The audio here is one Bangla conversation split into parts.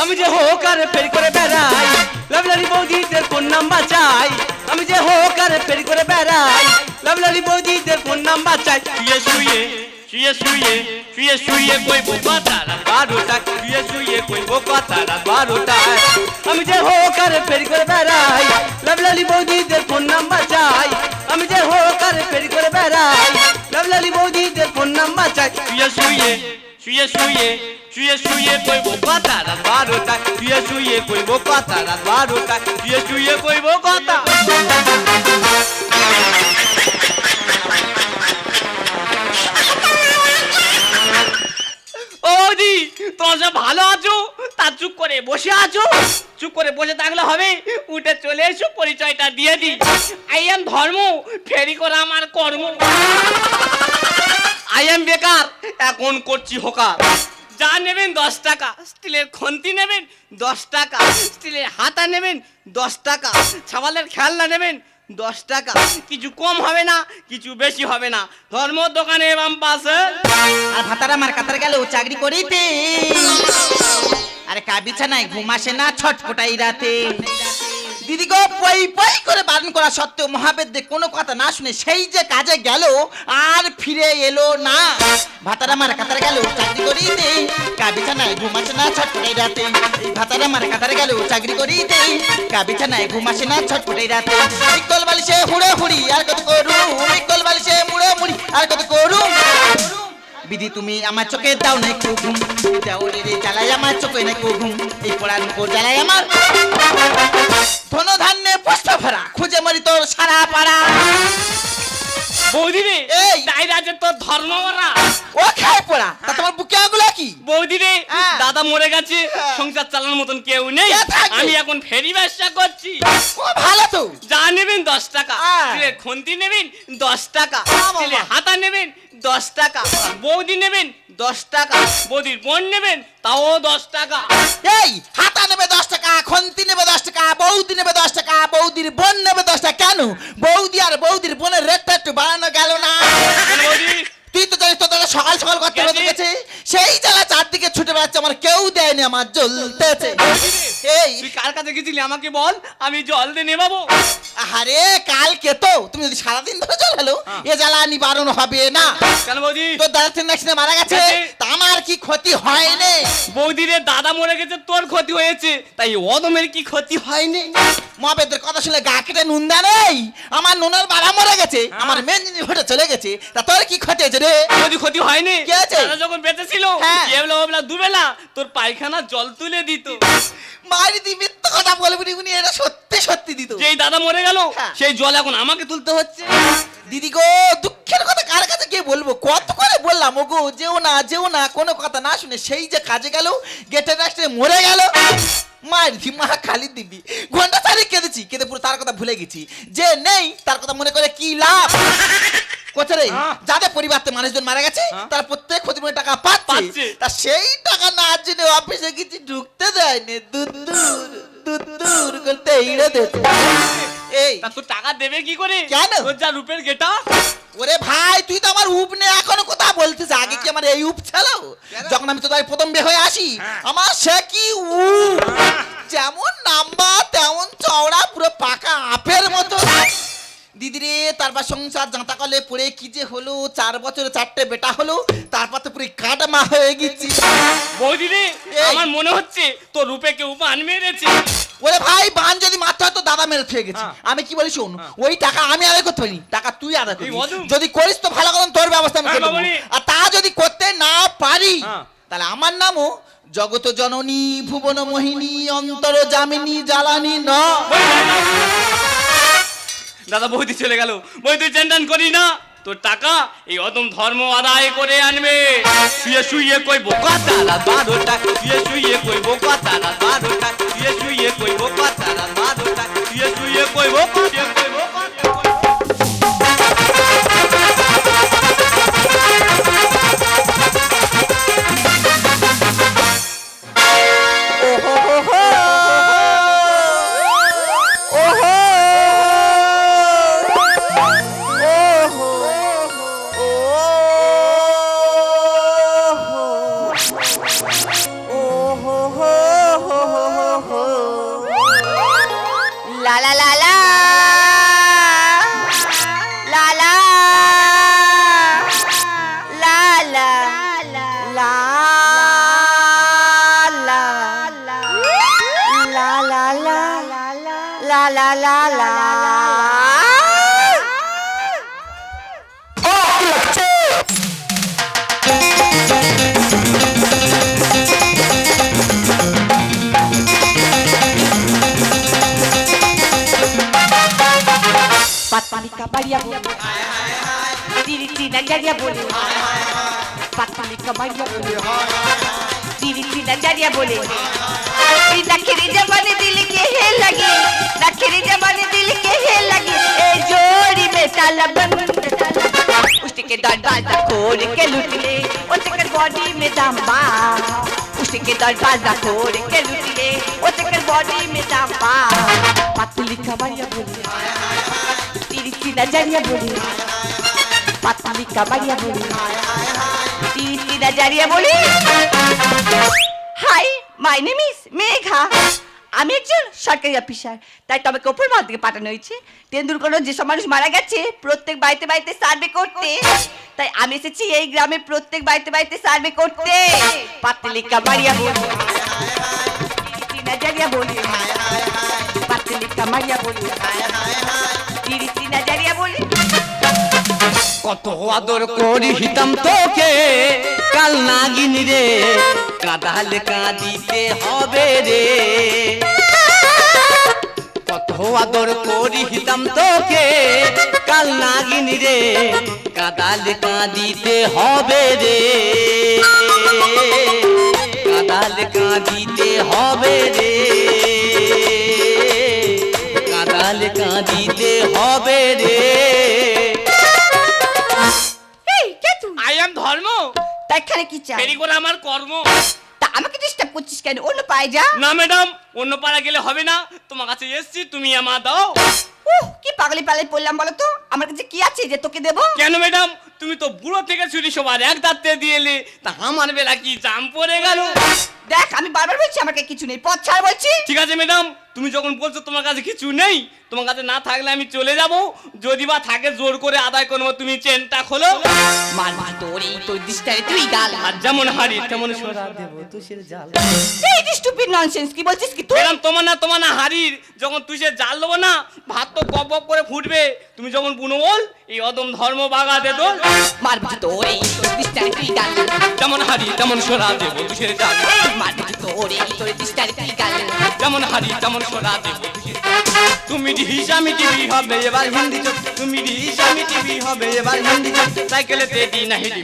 আমি যে হোক আর ফেরি করে বেড়াই। লাভলারি বৌদিদের ফোন নাম্বার চাই? আমি যে হোক আর ফেরি করে বেড়াই। লাভলারি বৌদিদের ফোন নাম্বার চাই? শুয়ে শুয়ে শুয়ে শুয়ে শুয়ে শুয়ে কইবো কথা রাত বারোটায় শুয়ে শুয়ে কইবো কথা রাত বারোটায় আমি যে হোক আর ফেরি করে বেড়াই। লাভলালি বৌদিদের ফোন নাম্বার চাই? আমি যে হোক আর ফেরি করে বেড়াই। লাভলালি বৌদিদের ফোন নাম্বার চাই? শুয়ে শুয়ে শুয়ে শুয়ে শুয়ে শুয়ে কইবো কথা রাত বারোটায়। শুয়ে শুয়ে কইবো কথা রাত বারোটায়। শুয়ে শুয়ে কইবো কথা। ও বৌদি, তোমরা সব ভালো আছো? তা চুপ করে বসে আছো? চুপ করে বসে থাকলে হবে। উঠে চলে এসো, পরিচয়টা দিয়ে দিই। আই এম ধর্ম, ফেরি করা আমার কর্ম। আই এম বেকার, এখন করছি হোকার। যা নেবেন দশ টাকা, স্টিলের খন্তি নেবেন দশ টাকা, স্টিলের হাতা নেবেন দশ টাকা, ছাবালের খেলনা নেবেন দশ টাকা। কিছু কম হবে না, কিছু বেশি হবে না। ধর্ম দোকানে বাম পাশে। আর ভাতারা মার কাতার গেল চাকরি করিতে। আরে কা বিছানায় ঘুম আসে না ছটফটাই রাতে। দিদি গো পই পই করে বারণ করা সত্ত্বেও মহাবেদ্যে কোনো কথা না শুনে সেই যে কাজে গেল, আর ফিরে এলো না। ভাতারা মার কাতারে গেল চাকরি করিতে দেই বিছানায় ঘুম আসে না ছটফটাই রাতে। ভাতারা মার কাতারে গেল চাকরি করিতে দেই বিছানায় ঘুম আসে না ছটফটাই রাতে। বিকল বালিশে হুড়ে হুড়ি আর কত করু বিকল বালিশে বিধি তুমি আমার চোখে দাও না একটু ঘুম দাও রে জ্বালাই আমার চোখে না একটু ঘুম এই পড়ার উপর জ্বালাই আমার। ধন ধান্যে পুষ্প ভরা খুঁজে মরি তোর সারা পাড়া। বৌদি রে এই! আছে তোর ধর্ম ওরা ও খায় পড়া তা তোমার বুকে আগুলো কি? বৌদি রে হ্যাঁ। দাদা মরে গেছে হ্যাঁ। সংসার চালানোর মতন কেউ নেই। আমি এখন ফেরি ব্যবসা করছি। ও ভালো তো। যা নেবেন দশ টাকা হ্যাঁ। খন্তি নেবেন দশ টাকা হাতা নেবেন দশ টাকা। বৌদি নেবেন? দশ টাকা। বৌদির বোন নেবেন? তাও দশ টাকা। এই হাতা নেবে দশ টাকা খন্তি নেবে দশ টাকা বৌদি নেবে দশ টাকা বৌদির বোন নেবে দশ টাকা। কেন? বৌদি আর বৌদির বোনের রেটটা একটু বাড়ানো গেল না। বৌদি তুই তো জানিস তোর দাদা সকাল সকাল করতে বেরোতে গেছে। সেই জ্বালা চারদিকে ছুটে বেড়াচ্ছে আমার কেউ দেয়নি আমার জ্বলতেছে। এই। তুই কার কাছে গেছিলি? আমাকে বল আমি জল দিয়ে নেবাবো আরে কালকে তো। তুমি যদি সারাদিন ধরে জল হলো হ্যাঁ। এ জ্বালা নিবারণ হবে না। কেন বৌদি? তোর দাদা তিন অ্যাক্সিডেন্টে মারা গেছে। তা আমার কি ক্ষতি হয়নি বৌদিরে দাদা মরে গেছে তোর ক্ষতি হয়েছে। তাই অদমের কি ক্ষতি হয়নি? মহাবেদের কথা শুনে গা কেটে নুন দেয় নেই। আমার নুনের বাবা মরে গেছে হ্যাঁ। আমার মেন জিনিস ঘটে চলে গেছে। তা তোর কি ক্ষতি হয়েছে রে? যদি ক্ষতি হয়নি? কি আছে? যখন বেঁচে ছিল হ্যাঁ। এবলা ওবলা দুবেলা তোর পায়খানা জল তুলে দিত। মারি দিবি তো কথা বলবি নি, উনি এটা সত্যি সত্যি দিত। যেই দাদা মরে গেল হ্যাঁ। সেই জল এখন আমাকে তুলতে হচ্ছে। দিদি গো কার কাছে গিয়ে বলব, কত করে বললাম ও গো যেও না যেও না, কোনো কথা না শুনে সেই যে কাজে গেল গেটের রাস্তায় মরে গেল। মার দি, মা, খালি দিবি। ঘণ্টা চারি কেঁদেছি, কেঁদে পুরো তার কথা ভুলে গেছি। যে নেই, তার কথা মনে করে কি লাভ? কোথা রে হ্যাঁ। যাদের পরিবারতে মানুষজন মারা গেছে হ্যাঁ। তার প্রত্যেক ক্ষতিপূরণ টাকা পাচ্ছে। তা সেই টাকা না জেনে অফিসে কিছু ঢুকতে দেয়নি। দূর দূর দূর দূর করতে ইড়ে এই। তা টাকা দেবে কি করে? কেন? তোর যা রূপের গেটা। ওরে ভাই তুই তো আমার উপ নে এখনও কথা বলতিস আগে কি আমার এই উপ ছিল? যখন আমি তো তাই প্রথম বে হয়ে আসি আমার সে কি উপ যেমন নাম্বা তেমন চওড়া পুরো পাকা আপের মতো। দিদি রে তারপর সংসার জাঁতা কলে পড়ে কি যে হলো চার বছরে চারটে বেটা হলো তারপর তো পুরো কাটমা হয়ে গেছি বৌদি রে এই। আমার মনে হচ্ছে তোর রূপে কেউ পান মেরেছে ওরে ভাই বান যদি মারতে হয় তো দাদা মেরে খেয়ে গেছি হ্যাঁ। আমি কি বলি শোন ওই টাকা আমি আদায় করতে পারি টাকা তুই আদায় করবি যদি করিস তো ভালো করে তোর ব্যবস্থা আমি হ্যাঁ, করে দেবো। বাবারে। আর তা যদি করতে না পারি হ্যাঁ। তাহলে আমার নামও জগত জননী ভুবন মোহিনী অন্তর জামিনী জ্বালানি ন দাদা বৌদি চলে গেল। বই তুই চেন্টান করি না, তোর টাকা এই অদম ধর্ম আদায় করে আনবে। শুয়ে শুয়ে কই বোকা তারা বারোটা। শুয়ে শুয়ে কই বোকা তারা বারোটা। শুয়ে শুয়ে কই বোকা তারা বারোটা। শুয়ে শুয়ে কই বোকা कमैया बोली तिरिति नज़रिया बोली पतली कमैया बोली तिरिति नज़रिया बोली नखरी जबानी दिल के हे लगे नखरी जबानी दिल के हे लगे ए जोड़ी में साला बंद उसके दरवाज़ा खोल के लूट ले उसके बॉडी में दम्बा उसके दरवाज़ा खोल के लूट ले उसके बॉडी में दम्बा पतली कमैया बोली তিনটি জারিয়া বলি। প্রাথমিক কাবাড়িয়া বলি। তিনটি জারিয়া বলি। Hi, my name is Megha. আমি একজন সরকারি অফিসার। তাই তবে কপুর মহল থেকে পাঠানো হয়েছে। তেন্ডুলকরের যেসব মানুষ মারা গেছে, প্রত্যেক বাড়িতে বাড়িতে সার্ভে করতে। তাই আমি এসেছি এই গ্রামে প্রত্যেক বাড়িতে বাড়িতে সার্ভে করতে। পাতলিকা মারিয়া বলি। নাজারিয়া বলি। পাতলিকা মারিয়া বলি। কত আদর করি হিতাম তোকে, কাল নাগিন রে, কাঁদালে কাঁদিতে হবে রে। কত আদর করি হিতাম তোকে, কাল নাগিন রে, কাঁদালে কাঁদিতে হবে রে। কাঁদালে কাঁদিতে হবে রে। কাঁদালে কাঁদিতে হবে রে। আই এম ধর্ম। তাই এখানে কি চাই? ফেরি করে আমার কর্ম। তা আমাকে ডিস্টার্ব করছিস কেন? অন্য পায়ে যা। না ম্যাডাম অন্য পাড়া গেলে হবে না। তোমার কাছে এসছি তুমি আমার দাও। উহ, কি পাগলি পাগলি পড়লাম বলো তো? আমার কাছে কি আছে যে তোকে দেবো? কেন ম্যাডাম তুমি তো বুড়ো থেকে ছুটি সবার এক দাঁতে দিয়ে এলে। তা আমার বেলা কি জাম পড়ে গেল? দেখ আমি বারবার বলছি আমার কাছে কিছু নেই। পথ ছাড় বলছি। ঠিক আছে ম্যাডাম তুমি যখন বলছো তোমার কাছে কিছু নেই তোমার কাছে না থাকলে আমি চলে যাব। যদি বা থাকে জোর করে আদায় করব তুমি চেনটা খোলো। মার মার তোর এই তোর দিশটারে তুই গাল। আর যেমন হারি তেমন দেবো তুষের জাল। এই স্টুপিড ননসেন্স কি বলছিস কি তুই? তোমার না তোমার না হারির যখন তুষের জাল দেবো না ভাত তো গপ গপ করে ফুটবে। তুমি যখন বুনো বল এই অদম ধর্ম বাগাতে দোল। মার মার তোর এই তোর দিশটারে তুই গাল। যেমন হারি তেমন সোনা দেবো তুষের জাল। মাটি তোরে তোরে তিস্তার কি গান যেমন হারি তেমন সোনা দেব তুমি ডিহিসামি টিভি হবে এবার হিন্দি চোখ তুমি ডিহিসামি টিভি হবে এবার হিন্দি চোখ সাইকেলে তে দি না হিলি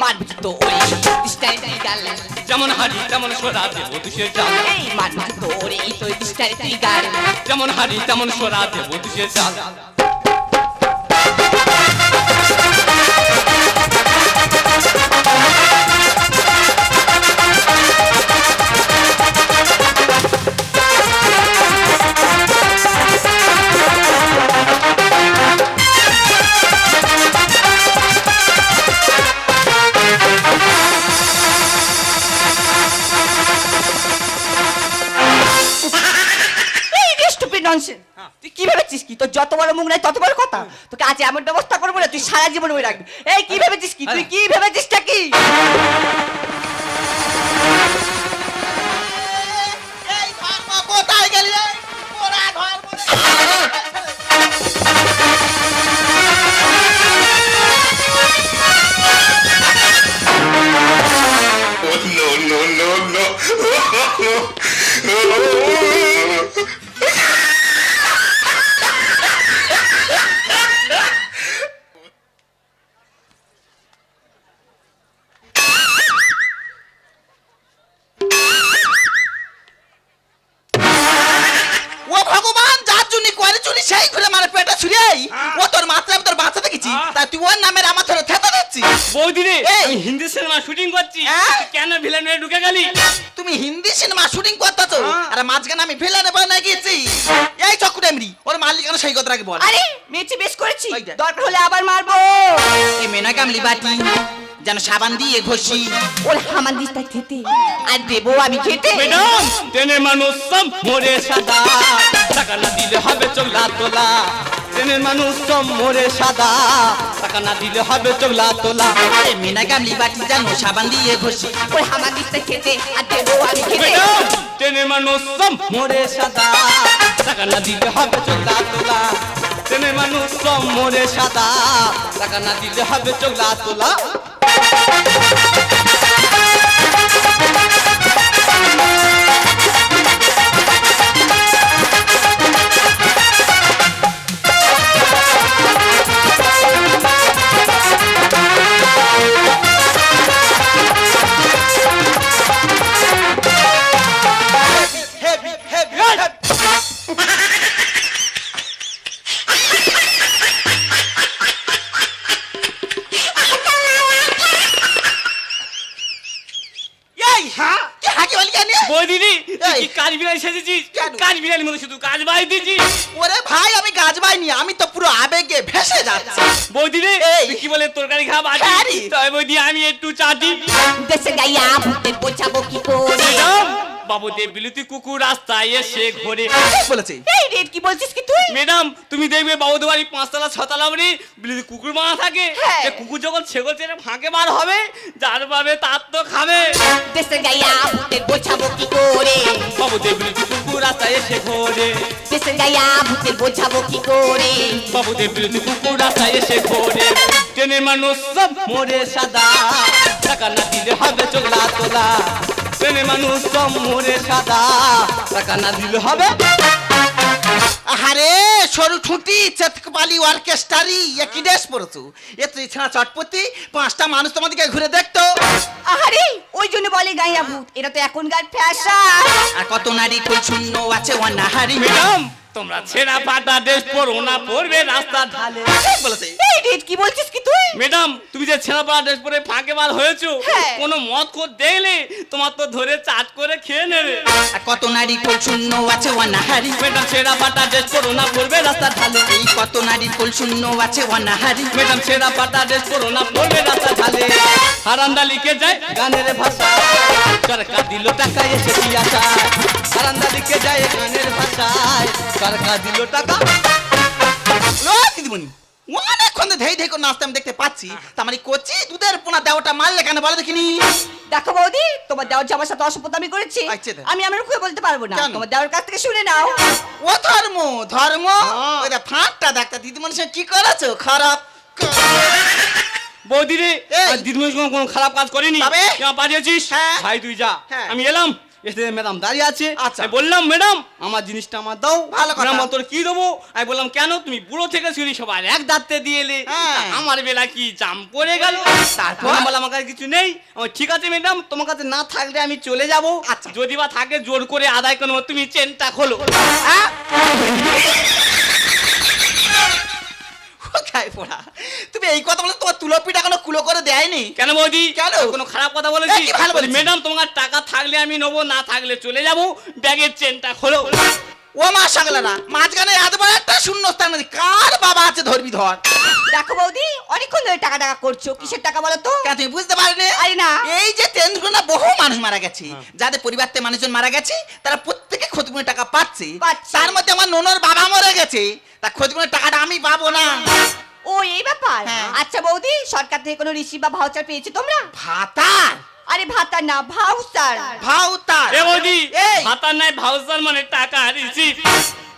মারবি তো ওরে কি গান যেমন হারি তেমন সোনা দেব দুশের চাল মারবি তো তোরে তিস্তার কি গান যেমন হারি তেমন সোনা দেব দুশের চাল ননসেন্স তুই কি ভেবেছিস কি? তোর যত বড় মুখ নাই তত বড় কথা। তোকে আজ এমন ব্যবস্থা করব না তুই সারা জীবন ওই রাখবি। এই কি ভেবেছিস কি? তুই কি ভেবেছিসটা কি? কোথায় গেলি ওরা ধর্ম no, no, no, করতেছো হ্যাঁ। মাঝখানে আমি ফেলে নেব না গেছি। এই চকুর এমরি ওর মালিকানা সেই কথাটাকে বল। আরে মেয়েছি বেশ করেছি। দরকার হলে আবার মারবো। এ মেনা কামলি বাটি যেন সাবান দিয়ে ঘষি। ওর হামান দিস্তা খেতে। আর দেবো আমি খেতে। ম্যাডাম ট্রেনের মানুষ সব মরে সাদা। টাকা না দিলে হবে চোলা তোলা। ট্রেনের মানুষ সব মরে সাদা। টাকা না দিলে হবে চোখলা তোলা। মেনা গামলি বাটি যেন সাবান দিয়ে ঘষি। ওর হামান খেতে আর দেবো আমি খেতে। ট্রেনের মানুষ সব মরে সাদা। টাকা না দিলে হবে চোখলা তোলা। ট্রেনের মানুষ সব মরে সাদা। টাকা না দিলে হবে চোখলা তোলা। কাজ বিড়ালি সেজেছিস? কেন? কাজ বিড়ালি মনে শুধু কাজ বাই দিয়েছিস ওরে ভাই আমি গাছ বাইনি আমি তো পুরো আবেগে ভেসে যাচ্ছি। বৌদি রে তুই কি বলে তরকারি খাওয়া হ্যাঁ তাই রে। তবে বৌদি আমি একটু চাটি দেশে গাইয়া ভূতের বোঝাবো কি করে? ম্যাডাম বাবুদের বিলুতি কুকুর রাস্তায় এসে ঘোরে। বলেছে। এই রেট কি বলছিস কি তুই? ম্যাডাম তুমি দেখবে বাবুদের বাড়ি পাঁচতলা ছতলা বাড়ি বিলুতি কুকুর মারা থাকে। হ্যাঁ। সে কুকুর যখন ছেগল ছেড়ে ফাঁকে বার হবে যার পাবে তার তো খাবে। দেশে গাইয়া ভূতের বোঝাবো কি করে? বাবুদের বিলুতি কুকুর রাস্তায় এসে ঘোরে। দেশে গাইয়া ভূতের বোঝাবো কি করে? বাবুদের বিলুতি কুকুর রাস্তায় এসে ঘোরে। ট্রেনের মানুষ সব মরে সাদা। টাকা না দিলে হবে চোখলা তোলা। ট্রেনের মানুষ সব মরে সাদা। টাকা না দিলে হবে। আরে সরু ঠুঁটি চেতকপালি অর্কেস্ট্রারি একই ড্রেস পরতু এ তুই ছাড়া চটপতি পাঁচটা মানুষ তোমাদেরকে ঘুরে দেখতো। আরে ওই জন্য বলে গাইয়া ভূত এটা তো এখনকার ফ্যাশন। আর কত নারী কুল শূন্য আছে অনাহারি ম্যাডাম তোমরা ছেঁড়া ফাটা ড্রেস পরো না পরবে রাস্তা ঢালে। বলেছে এই কি বলছিস কি তুই? ম্যাডাম তুমি যে ছেঁড়া ফাটা ড্রেস পরে ফাঁকে বার হয়েছো হ্যাঁ। কোনো মদ দেখলে তোমার তো ধরে চাট করে খেয়ে নেবে। আর কত নারী কুল শূন্য আছে অনাহারি। ম্যাডাম ছেঁড়া ফাটা ড্রেস পরো না পরবে রাস্তা ঢালে। এই কত নারী কুল শূন্য আছে অনাহারি। ম্যাডাম ছেঁড়া ফাটা ড্রেস পরো না পরবে রাস্তা ঢালে। হারান্দা লিখে যায় গানের ভাষা। সরকার দিল টাকা এসে হারান্দা লিখে যায় গানের ভাষায়। সরকার দিল টাকা। ও দিদিমণি অনেকক্ষণ ধেই ধেই করে নাচতে আমি দেখতে পাচ্ছি। তার মানে কচি দুধের পোনা দেওয়াটা মারলে কেন বলো দেখিনি? দেখো বৌদি তোমার দেওয়ার জামার সাথে অসভ্যতা আমি করেছি আচ্ছা আমি আমার মুখে বলতে পারব না। তোমার দেওয়ার কাছ থেকে শুনে নাও। ও ধর্ম ধর্ম। হ্যাঁ। ওই ফাঁকটা দেখতে দিদিমণি সে কি করেছ? খারাপ। বৌদি রে এই। আর দিদিমণি কোনো খারাপ কাজ করিনি? পাঠিয়েছিস? হ্যাঁ। ভাই তুই যা। হ্যাঁ। আমি এলাম। এসে ম্যাডাম দাঁড়িয়ে আছে আচ্ছা। আমি বললাম ম্যাডাম আমার জিনিসটা আমার দাও ভালো কথা। তোর কি দেবো আমি বললাম কেন তুমি বুড়ো থেকে শুনি সবার এক দাঁততে দিয়ে এলে হ্যাঁ। আমার বেলা কি জাম পড়ে গেল তারপর? বললাম বলে আমার কাছে কিছু নেই আমার ঠিক আছে ম্যাডাম তোমার কাছে না থাকলে আমি চলে যাব আচ্ছা। যদি বা থাকে জোর করে আদায় করব তুমি চেনটা খোলো হ্যাঁ? পড়া। তুমি এই কথা বলে তোমার তুলো পিঠা কোনো কুলো করে দেয়নি? কেন বৌদি? কেন? কোনো খারাপ কথা বলেছি? ভালো? ম্যাডাম তোমার টাকা থাকলে আমি নেব না থাকলে চলে যাব। ব্যাগের চেনটা খোলো। ও মা মাঝখানে এত বড় একটা শূন্য স্থান কার বাবা আছে ধরবি ধর? দেখো বৌদি অনেকক্ষণ ধরে টাকা টাকা করছ। কিসের টাকা বলো তো? কেন তুমি বুঝতে পারলে আরে না। এই যে তেন্দ্রনা বহু মানুষ মারা গেছে। যাদের পরিবারতে মানুষজন মারা গেছে তারা প্রত্যেকে ক্ষতিপূরণের টাকা পাচ্ছে। পাচ্ছে। তার মধ্যে আমার ননর বাবা মরে গেছে। তা ক্ষতিপূরণের টাকাটা আমি পাবো না। ও এই ব্যাপার? হ্যাঁ। আচ্ছা বৌদি সরকার থেকে কোনো রিসিভ বা ভাউচার পেয়েছ তোমরা? ভাতার? আরে ভাতা না ভাউচার। ভাউতার। এ বৌদি এই। ভাতার নাই ভাউসার মানে টাকা রিসিভ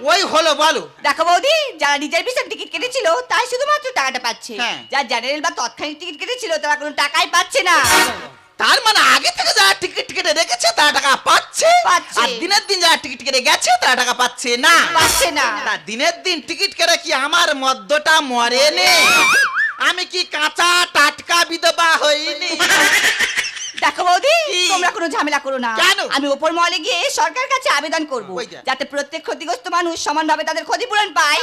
ওই হলো বলো। দেখো বৌদি যারা রিজার্ভেশন টিকিট কেটেছিল তাই শুধুমাত্র টাকাটা পাচ্ছে। হ্যাঁ। যারা জেনারেল বা তৎক্ষণিক টিকিট কেটেছিল তারা কোনো টাকাই পাচ্ছে না। তার মানে আগে থেকে যারা টিকিট কেটে রেখেছে তারা টাকা পাচ্ছে। পাচ্ছে। আর দিনের দিন যারা টিকিট কেটে গেছে তারা টাকা পাচ্ছে না। পাচ্ছে না। তা দিনের দিন টিকিট কেটে কি আমার মদ্যটা মরে নে আমি কি কাঁচা টাটকা বিধবা হইনি? দেখো বৌদি তোমরা কোনো ঝামেলা করো না। আমি ওপর মহলে গিয়ে সরকার কাছে আবেদন করব। যাতে প্রত্যেক ক্ষতিগ্রস্ত মানুষ সমানভাবে তাদের ক্ষতিপূরণ পায়।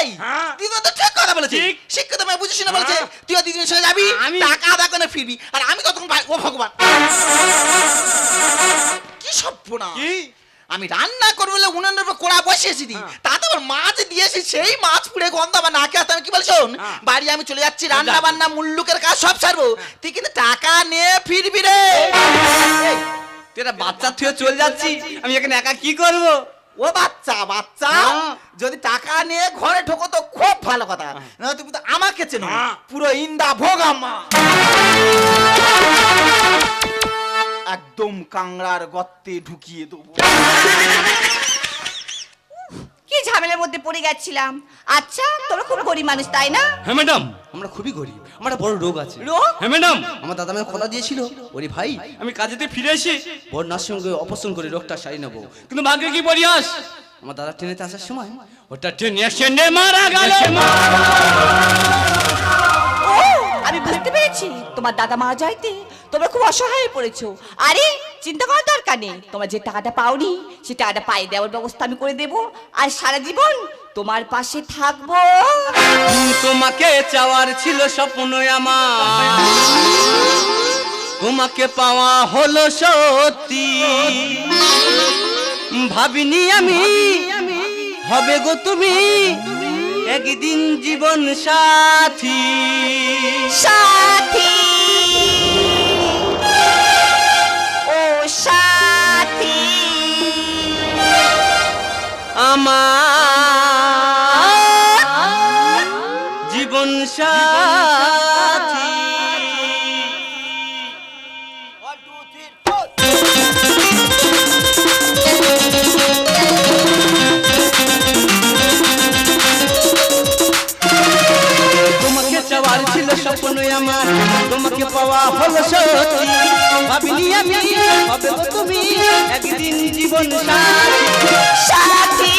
এই তুই দিদি তো ঠিক কথা বলেছিস। ঠিক। শিক্ষিত মেয়ে বুঝিস না বলেছে। হ্যাঁ। তুই দিদির সঙ্গে যাবি আমি- টাকা আদা করে ফিরবি। আর আমি ততক্ষণ ভাই ও ভগবান। কি? সব না কি? আমি রান্না করব বলে উনুনের উপর কোড়া বসিয়েছি দি। তাতে আবার মাছ দিয়েছি সেই মাছ পুড়ে গন্ধ আমার নাকে আসতে আমি কি বল শোন হ্যাঁ। বাড়ি আমি চলে যাচ্ছি রান্না বান্না মুল্লুকের কাজ সব ছাড়বো তুই কিন্তু টাকা নিয়ে ফিরবি রে। তুই বাচ্চা থুয়ে চলে যাচ্ছি আমি এখানে একা কি করব? ও বাচ্চা বাচ্চা হ্যাঁ। যদি টাকা নিয়ে ঘরে ঢোকো তো খুব ভালো কথা। না তুমি তো আমাকে চেনো হ্যাঁ। পুরো ইন্দা ভোগাম্মা একদম কাংড়ার গর্তে ঢুকিয়ে দেবো। কি ঝামেলার মধ্যে পড়ে গেছিলাম। আচ্ছা তোরা খুব গরিব মানুষ তাই না? হ্যাঁ ম্যাডাম। আমরা খুবই গরিব। আমার একটা বড় রোগ আছে। রোগ? হ্যাঁ ম্যাডাম। আমার দাদা আমাকে কথা দিয়েছিল। ওরে ভাই আমি কাজেতে ফিরে এসে বড় নার্সের সঙ্গে অপারেশন করে রোগটা সারিয়ে নেব। কিন্তু ভাগ্যে কি পরিহাস আমার দাদা ট্রেনেতে আসার সময় ওটা ট্রেন অ্যাক্সিডেন্টে মারা গেল। ও আমি বুঝতে পেরেছি। তোমার দাদা মারা যাইতে তোমরা খুব অসহায় পড়েছো। আরে চিন্তা করার দরকার নেই। তোমরা যে টাকাটা পাওনি সে টাকাটা পাই দেওয়ার ব্যবস্থা আমি করে দেবো। আর সারা জীবন তোমার পাশে থাকব। তোমাকে চাওয়ার ছিল স্বপ্ন আমার। তোমাকে পাওয়া হলো সত্যি। ভাবিনি আমি হবে গো তুমি একদিন জীবন সাথী। সাথী। আমার জীবন সাথী। তোমাকে চাওয়ার ছিল স্বপ্ন আমার। তোমাকে পাওয়া হল সত্যি। ভাবিনি আমি হবে তুমি একদিন জীবন সাথী